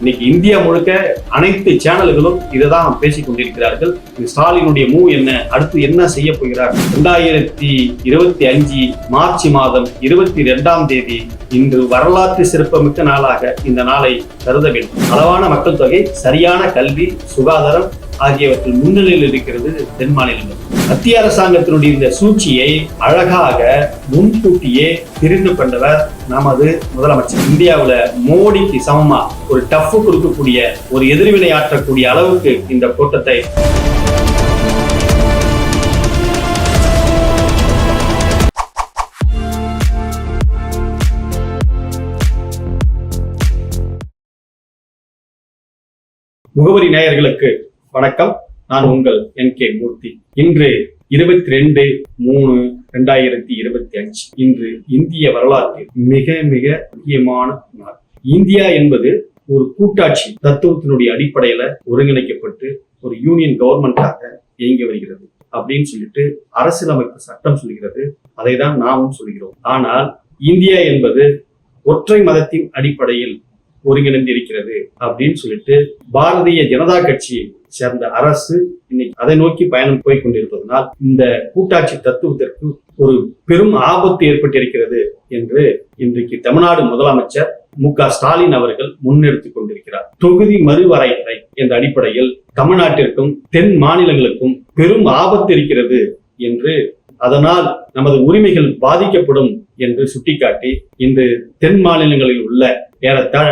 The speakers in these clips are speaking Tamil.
இன்னைக்கு இந்தியா முழுக்க அனைத்து சேனல்களும் இதை தான் பேசிக் கொண்டிருக்கிறார்கள். ஸ்டாலினுடைய மூவ் என்ன அடுத்து என்ன செய்ய போகிறார்? ரெண்டாயிரத்தி இருபத்தி அஞ்சு மார்ச் மாதம் இருபத்தி ரெண்டாம் தேதி இன்று வரலாற்று சிறப்புமிக்க நாளாக இந்த நாளை கருத வேண்டும். அளவான மக்கள் தொகை சரியான கல்வி சுகாதாரம் ஆகியவற்றில் முன்னிலையில் இருக்கிறது தென் மாநிலங்கள். மத்திய அரசாங்கத்தினுடைய இந்த சூழ்ச்சியை அழகாக முன்கூட்டியே தெரிந்து கொண்டவர் நமது முதலமைச்சர். இந்தியாவுல மோடிக்கு சமமா ஒரு டஃப் கொடுக்கக்கூடிய ஒரு எதிர்வினை ஆற்றக்கூடிய அளவுக்கு இந்த கூட்டத்தை முகவரி நேயர்களுக்கு வணக்கம். நான் உங்கள் என் கே மூர்த்தி. இன்று இருபத்தி ரெண்டு மூணு ரெண்டாயிரத்தி இருபத்தி அஞ்சு. இன்று இந்திய வரலாற்றில் மிக மிக முக்கியமான நாள். இந்தியா என்பது ஒரு கூட்டாட்சி தத்துவத்தினுடைய அடிப்படையில ஒருங்கிணைக்கப்பட்டு ஒரு யூனியன் கவர்மெண்டாக இயங்கி வருகிறது அப்படின்னு சொல்லிட்டு அரசியலமைப்பு சட்டம் சொல்கிறது அதை தான் நாமும் சொல்கிறோம். ஆனால் இந்தியா என்பது ஒற்றை மதத்தின் அடிப்படையில் ஒருங்கிணைந்திருக்கிறது அப்படின்னு சொல்லிட்டு பாரதிய ஜனதா கட்சியை சேர்ந்த அரசு இன்னைக்கு அதை நோக்கி பயணம் போய் கொண்டிருப்பதனால் இந்த கூட்டாட்சி தத்துவத்திற்கு ஒரு பெரும் ஆபத்து ஏற்பட்டிருக்கிறது என்று இன்றைக்கு தமிழ்நாடு முதலமைச்சர் மு க ஸ்டாலின் அவர்கள் முன்னெடுத்துக் கொண்டிருக்கிறார். தொகுதி மறுவரையறை என்ற அடிப்படையில் தமிழ்நாட்டிற்கும் தென் மாநிலங்களுக்கும் பெரும் ஆபத்து இருக்கிறது என்று அதனால் நமது உரிமைகள் பாதிக்கப்படும் என்று சுட்டிக்காட்டி இன்று தென் மாநிலங்களில் உள்ள ஏறத்தாழ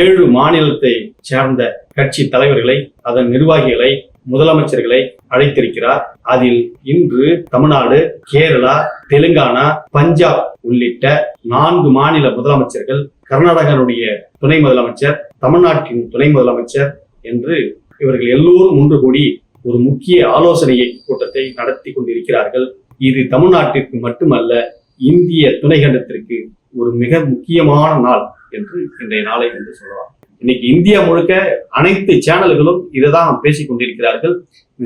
ஏழு மாநிலத்தை சேர்ந்த கட்சி தலைவர்களை அதன் நிர்வாகிகளை முதலமைச்சர்களை அழைத்திருக்கிறார். அதில் இன்று தமிழ்நாடு கேரளா தெலுங்கானா பஞ்சாப் உள்ளிட்ட நான்கு மாநில முதலமைச்சர்கள் கர்நாடகனுடைய துணை முதலமைச்சர் தமிழ்நாட்டின் துணை முதலமைச்சர் என்று இவர்கள் எல்லோரும் ஒன்று கூடி ஒரு முக்கிய ஆலோசனையை கூட்டத்தை நடத்தி கொண்டிருக்கிறார்கள். இது தமிழ்நாட்டிற்கு மட்டுமல்ல இந்திய துணைக்கண்டத்திற்கு ஒரு மிக முக்கியமான நாள். என்று இன்றைய நாளை என்று சொல்லலாம். இன்னைக்கு இந்தியா முழுக்க அனைத்து சேனல்களும் இதை தான் பேசிக் கொண்டிருக்கிறார்கள்.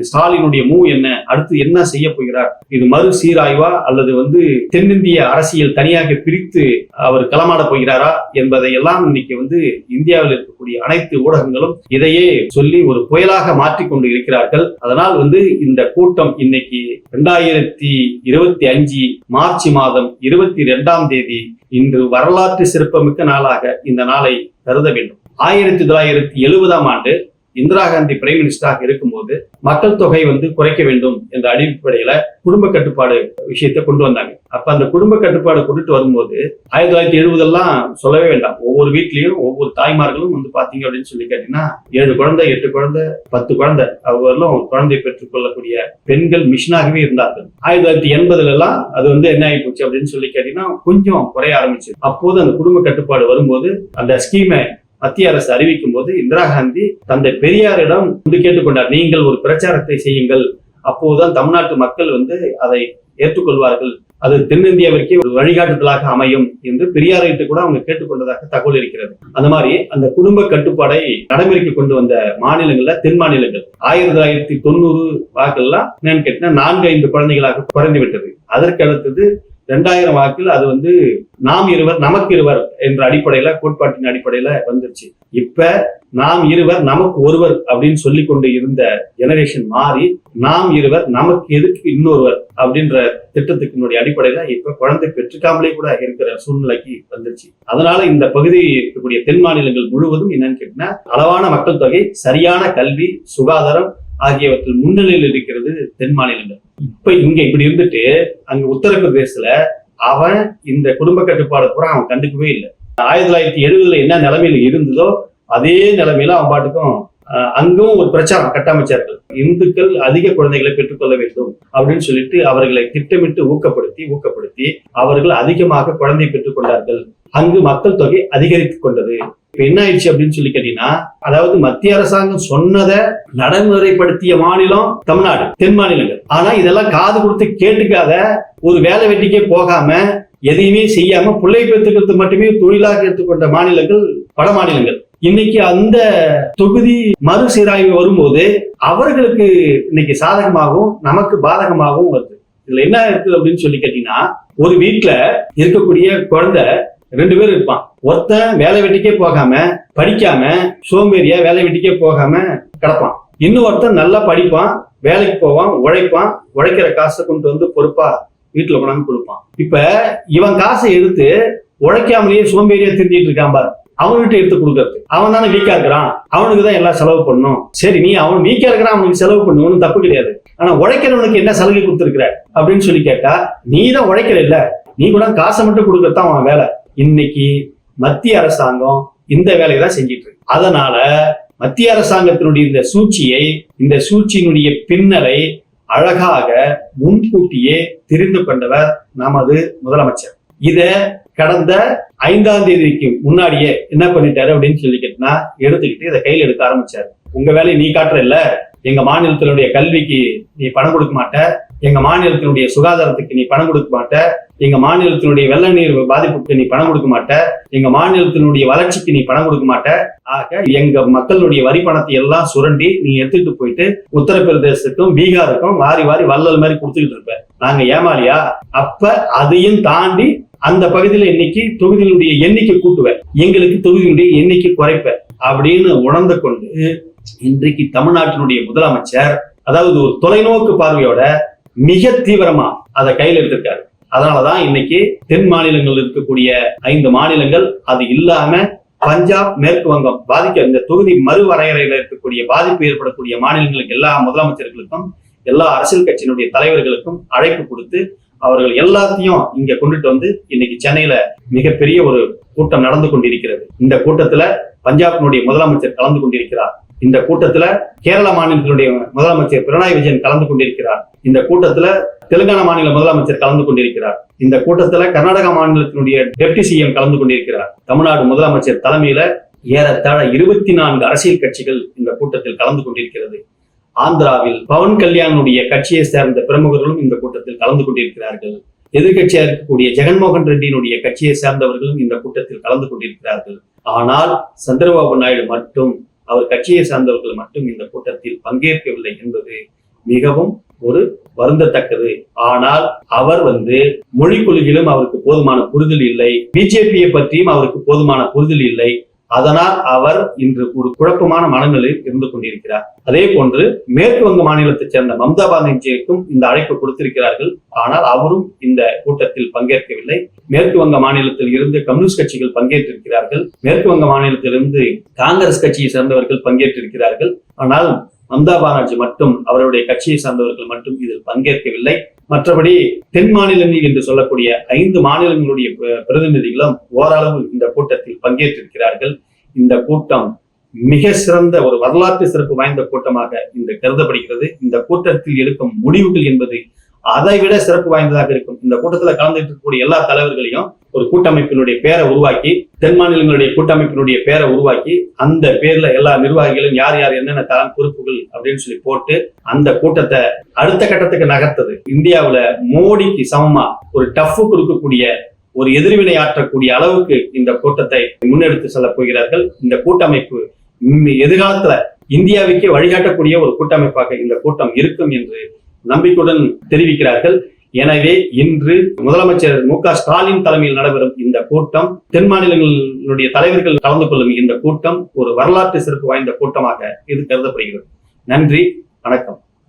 ஸ்டாலினுடைய மூவ் என்ன அடுத்து என்ன செய்ய போகிறார்? இது மறு சீராய்வா அல்லது வந்து தென்னிந்திய அரசியல் தனியாக பிரித்து அவர் களமாட போகிறாரா என்பதை எல்லாம் இன்னைக்கு வந்து இந்தியாவில் இருக்கக்கூடிய அனைத்து ஊடகங்களும் இதையே சொல்லி ஒரு புயலாக மாற்றிக்கொண்டு இருக்கிறார்கள். அதனால் வந்து இந்த கூட்டம் இன்னைக்கு ரெண்டாயிரத்தி இருபத்தி அஞ்சு மார்ச் மாதம் இருபத்தி ரெண்டாம் தேதி இன்று வரலாற்று சிறப்புமிக்க நாளாக இந்த நாளை கருத வேண்டும். ஆயிரத்தி தொள்ளாயிரத்தி எழுபதாம் ஆண்டு இந்திரா காந்தி பிரைம் மினிஸ்டராக இருக்கும்போது மக்கள் தொகை வந்து குறைக்க வேண்டும் என்ற அடிப்படையில குடும்ப கட்டுப்பாடு விஷயத்தை கொண்டு வந்தாங்க. அப்ப அந்த குடும்ப கட்டுப்பாடு கொண்டுட்டு வரும்போது ஆயிரத்தி தொள்ளாயிரத்தி எழுபதெல்லாம் சொல்லவே வேண்டாம். ஒவ்வொரு வீட்லயும் ஒவ்வொரு தாய்மார்களும் வந்து பாத்தீங்க அப்படின்னு சொல்லி கேட்டீங்கன்னா ஏழு குழந்தை எட்டு குழந்தை பத்து குழந்தை. அவர்களும் குழந்தை பெற்றுக் கொள்ளக்கூடிய பெண்கள் மிஷினாகவே இருந்தார்கள். ஆயிரத்தி தொள்ளாயிரத்தி எண்பதுல எல்லாம் அது வந்து என்ன ஆகி போச்சு அப்படின்னு சொல்லி கேட்டீங்கன்னா கொஞ்சம் குறைய ஆரம்பிச்சு அப்போது அந்த குடும்ப கட்டுப்பாடு வரும்போது அந்த ஸ்கீமை மத்திய அரசு அறிவிக்கும் போது இந்திரா காந்தி தந்தை பெரியாரிடம் வந்து கேட்டுக்கொண்டார். நீங்கள் ஒரு பிரச்சாரத்தை செய்யுங்கள். அப்போதுதான் தமிழ்நாட்டு மக்கள் வந்து அதை ஏற்றுக்கொள்வார்கள். அது தென்னிந்தியாவிற்கே ஒரு வழிகாட்டுதலாக அமையும் என்று பெரியாரிட்டு கூட அவங்க கேட்டுக்கொண்டதாக தகவல் இருக்கிறது. அந்த மாதிரி அந்த குடும்ப கட்டுப்பாடை நடைமுறைக்கு கொண்டு வந்த மாநிலங்கள்ல தென் மாநிலங்கள். ஆயிரத்தி தொள்ளாயிரத்தி தொண்ணூறு வாக்கெல்லாம் என்னன்னு கேட்டீங்கன்னா நான்கு ஐந்து குழந்தைகளாக குறைந்து விட்டது. அதற்கு அடுத்தது ரெண்டாயிரம் வாக்கில் அது வந்து நாம் இருவர் நமக்கு இருவர் என்ற அடிப்படையில கோட்பாட்டின் அடிப்படையில வந்துருச்சு. இப்ப நாம் இருவர் நமக்கு ஒருவர் அப்படின்னு சொல்லி கொண்டு இருந்த ஜெனரேஷன் மாறி நாம் இருவர் நமக்கு எதுக்கு இன்னொருவர் அப்படின்ற திட்டத்துக்கினுடைய அடிப்படையில இப்ப குழந்தை பெற்றுக்காமலே கூட இருக்கிற சூழ்நிலைக்கு வந்துருச்சு. அதனால இந்த பகுதி இருக்கக்கூடிய தென் மாநிலங்கள் முழுவதும் என்னன்னு கேட்டீங்கன்னா அளவான மக்கள் தொகை சரியான கல்வி சுகாதாரம் ஆகியவற்றில் முன்னிலையில் இருக்கிறது தென் மாநிலங்கள். இப்ப இங்க இப்படி இருந்துட்டு அங்க உத்தரப்பிரதேசல அவன் இந்த குடும்ப கட்டுப்பாடு பூரா அவன் கண்டுக்கவே இல்லை. ஆயிரத்தி தொள்ளாயிரத்தி எழுபதுல என்ன நிலைமையில இருந்ததோ அதே நிலைமையில அவன் பாட்டுக்கும் அங்கும் ஒரு பிரச்சாரம் கட்டமைச்சார்கள். இந்துக்கள் அதிக குழந்தைகளை பெற்றுக்கொள்ள வேண்டும் அப்படின்னு சொல்லிட்டு அவர்களை திட்டமிட்டு ஊக்கப்படுத்தி ஊக்கப்படுத்தி அவர்கள் அதிகமாக குழந்தை பெற்றுக்கொண்டார்கள் அங்கு மக்கள் தொகை அதிகரித்துக் கொண்டது. இப்ப என்ன ஆயிடுச்சு அப்படின்னு சொல்லி கேட்டீங்கன்னா அதாவது மத்திய அரசாங்கம் சொன்னதை நடைமுறைப்படுத்திய மாநிலம் தமிழ்நாடு தென் மாநிலங்கள். ஆனா இதெல்லாம் காது கொடுத்து கேட்டுக்காத ஒரு வேலை வெட்டிக்கே போகாம எதையுமே செய்யாம பிள்ளை பெற்றுக்கிறது மட்டுமே தொழிலாக எடுத்துக்கொண்ட மாநிலங்கள் வட மாநிலங்கள். இன்னைக்கு அந்த தொகுதி மறுசீராய்வு வரும்போது அவர்களுக்கு இன்னைக்கு சாதகமாகவும் நமக்கு பாதகமாகவும் வருது. இதுல என்ன இருக்குது அப்படின்னு சொல்லி கேட்டீங்கன்னா ஒரு வீட்டுல இருக்கக்கூடிய குழந்தை ரெண்டு பேர் இருப்பான். ஒருத்தன் வேலை வெட்டிக்கே போகாம படிக்காம சோம்பேறியா வேலை வெட்டிக்கே போகாம கிடப்பான். இன்னொருத்தன் நல்லா படிப்பான் வேலைக்கு போவான் உழைப்பான் உழைக்கிற காசை கொண்டு வந்து பொறுப்பா வீட்டுல கொண்டாந்து கொடுப்பான். இப்ப இவன் காசை எடுத்து உழைக்காமலேயே சோம்பேறியா திருந்திட்டு இருக்கான் பாரு. அவன்கிட்ட எடுத்து கொடுக்கறது. அவன் தானே வீக்கா இருக்கிறான். அவனுக்கு தான் எல்லாம் செலவு பண்ணும் சரி நீ அவன் வீக்கா இருக்கிறான் அவனுக்கு செலவு பண்ணு ஒன்றும் தப்பு கிடையாது. ஆனா உழைக்கிறவனுக்கு என்ன சலுகை கொடுத்துருக்குற? அப்படின்னு சொல்லி கேட்டா நீ தான் உழைக்கிற இல்ல. நீ கூட காசை மட்டும் கொடுக்கறதான் அவன் வேலை. இன்னைக்கு மத்திய அரசாங்கம் இந்த வேலையை தான் செஞ்சிட்டு இருக்கு. அதனால மத்திய அரசாங்கத்தினுடைய இந்த சூழ்ச்சியை இந்த சூழ்ச்சியினுடைய பின்னரை அழகாக முன்கூட்டியே தெரிந்து கொண்டவர் நமது முதலமைச்சர். இத கடந்த ஐந்தாம் தேதிக்கு முன்னாடியே என்ன பண்ணிட்டாரு அப்படின்னு சொல்லி எடுத்துக்கிட்டு இதை கையில் எடுக்க ஆரம்பிச்சாரு. உங்க வேலையை நீ காட்டுற இல்ல. எங்க மாநிலத்தினுடைய கல்விக்கு நீ பணம் கொடுக்க மாட்ட. எங்க மாநிலத்தினுடைய சுகாதாரத்துக்கு நீ பணம் கொடுக்க மாட்ட. எங்க மாநிலத்தினுடைய வெள்ள நீர் பாதிப்புக்கு நீ பணம் கொடுக்க மாட்ட. எங்க மாநிலத்தினுடைய வளர்ச்சிக்கு நீ பணம் கொடுக்க மாட்ட. ஆக எங்க மக்களுடைய வரி பணத்தை எல்லாம் சுரண்டி நீ எடுத்துட்டு போயிட்டு உத்தரப்பிரதேசத்துக்கும் பீகாருக்கும் வாரி வாரி வள்ளல் மாதிரி கொடுத்துக்கிட்டு இருப்ப. நாங்க ஏமாலியா அப்ப அதையும் தாண்டி அந்த பகுதியில இன்னைக்கு தொகுதியினுடைய எண்ணிக்கை கூட்டுவேன் எங்களுக்கு தொகுதியினுடைய எண்ணிக்கை குறைப்பேன் அப்படின்னு உணர்ந்து கொண்டு இன்றைக்கு தமிழ்நாட்டினுடைய முதலமைச்சர் அதாவது ஒரு தொலைநோக்கு பார்வையோட மிக தீவிரமா அதை கையில் எடுத்திருக்காரு. அதனாலதான் இன்னைக்கு தென் மாநிலங்கள் இருக்கக்கூடிய ஐந்து மாநிலங்கள் அது இல்லாம பஞ்சாப் மேற்கு வங்கம் பாதிக்க இந்த தொகுதி மறுவரையறையில இருக்கக்கூடிய பாதிப்பு ஏற்படக்கூடிய மாநிலங்களுக்கு எல்லா முதலமைச்சர்களுக்கும் எல்லா அரசியல் கட்சியினுடைய தலைவர்களுக்கும் அழைப்பு கொடுத்து அவர்கள் எல்லாத்தையும் இங்க கொண்டுட்டு வந்து இன்னைக்கு சென்னையில மிகப்பெரிய ஒரு கூட்டம் நடந்து கொண்டிருக்கிறது. இந்த கூட்டத்துல பஞ்சாபினுடைய முதலமைச்சர் கலந்து கொண்டிருக்கிறார். இந்த கூட்டத்துல கேரள மாநிலத்தினுடைய முதலமைச்சர் பினராயி விஜயன் கலந்து கொண்டிருக்கிறார். இந்த கூட்டத்துல தெலுங்கானா மாநில முதலமைச்சர் கலந்து கொண்டிருக்கிறார். இந்த கூட்டத்துல கர்நாடகா மாநிலத்தினுடைய டெப்டி சிஎம் கலந்து கொண்டிருக்கிறார். தமிழ்நாடு முதலமைச்சர் தலைமையில ஏறத்தாழ இருபத்தி நான்கு அரசியல் கட்சிகள் இந்த கூட்டத்தில் கலந்து கொண்டிருக்கிறது. ஆந்திராவில் பவன் கல்யாணுடைய கட்சியை சேர்ந்த பிரமுகர்களும் இந்த கூட்டத்தில் கலந்து கொண்டிருக்கிறார்கள். எதிர்கட்சியா இருக்கக்கூடிய ஜெகன்மோகன் ரெட்டியினுடைய கட்சியை சேர்ந்தவர்களும் இந்த கூட்டத்தில் கலந்து கொண்டிருக்கிறார்கள். ஆனால் சந்திரபாபு நாயுடு மட்டும் அவர் கட்சியை சார்ந்தவர்கள் மட்டும் இந்த கூட்டத்தில் பங்கேற்கவில்லை என்பது மிகவும் ஒரு வருந்தத்தக்கது. ஆனால் அவர் வந்து மொழி கொள்கையிலும் அவருக்கு போதுமான புரிதல் இல்லை. பிஜேபியை பற்றியும் அவருக்கு போதுமான புரிதல் இல்லை. அதனால் அவர் இன்று ஒரு குழப்பமான மனநிலையில் இருந்து கொண்டிருக்கிறார். அதே போன்று மேற்கு வங்க மாநிலத்தைச் சேர்ந்த மம்தா பானர்ஜிக்கும் இந்த அழைப்பு கொடுத்திருக்கிறார்கள். ஆனால் அவரும் இந்த கூட்டத்தில் பங்கேற்கவில்லை. மேற்கு வங்க மாநிலத்தில் இருந்து கம்யூனிஸ்ட் கட்சிகள் பங்கேற்றிருக்கிறார்கள். மேற்கு வங்க மாநிலத்திலிருந்து காங்கிரஸ் கட்சியை சேர்ந்தவர்கள் பங்கேற்றிருக்கிறார்கள். ஆனால் மம்தா பானர்ஜி மட்டும் அவருடைய கட்சியை சார்ந்தவர்கள் மட்டும் இதில் பங்கேற்கவில்லை. மற்றபடி தென் மாநிலங்கள் என்று சொல்லக்கூடிய ஐந்து மாநிலங்களுடைய பிரதிநிதிகளும் ஓரளவு இந்த கூட்டத்தில் பங்கேற்றிருக்கிறார்கள். இந்த கூட்டம் மிக சிறந்த ஒரு வரலாற்று சிறப்பு வாய்ந்த கூட்டமாக இந்த கருதப்படுகிறது. இந்த கூட்டத்தில் எடுக்கும் முடிவுகள் என்பது அதை விட சிறப்பு வாய்ந்ததாக இருக்கும். இந்த கூட்டத்துல கலந்துட்டு இருக்கக்கூடிய எல்லா தலைவர்களையும் ஒரு கூட்டமைப்பினுடைய பேரை உருவாக்கி தென் மாநிலங்களுடைய கூட்டமைப்பினுடைய பேரை உருவாக்கி அந்த பேர்ல எல்லா நிர்வாகிகளும் யார் யார் என்னென்ன தரம் பொறுப்புகள் அப்படின்னு சொல்லி போட்டு அந்த கூட்டத்தை அடுத்த கட்டத்துக்கு நகர்த்தது. இந்தியாவில் மோடிக்கு சமமா ஒரு டஃப் கொடுக்கக்கூடிய ஒரு எதிர்வினை ஆற்றக்கூடிய அளவுக்கு இந்த கூட்டத்தை முன்னெடுத்து செல்ல போகிறார்கள். இந்த கூட்டமைப்பு எதிர்காலத்துல இந்தியாவுக்கே வழிகாட்டக்கூடிய ஒரு கூட்டமைப்பாக இந்த கூட்டம் இருக்கும் என்று நம்பிக்கையுடன் தெரிவிக்கிறார்கள். எனவே இன்று முதலமைச்சர் மு க ஸ்டாலின் தலைமையில் நடைபெறும் இந்த கூட்டம் தென் மாநிலங்களுடைய தலைவர்கள் கலந்து கொள்ளும் இந்த கூட்டம் ஒரு வரலாற்று சிறப்பு வாய்ந்த கூட்டமாக இது கருதப்படுகிறது. நன்றி வணக்கம்.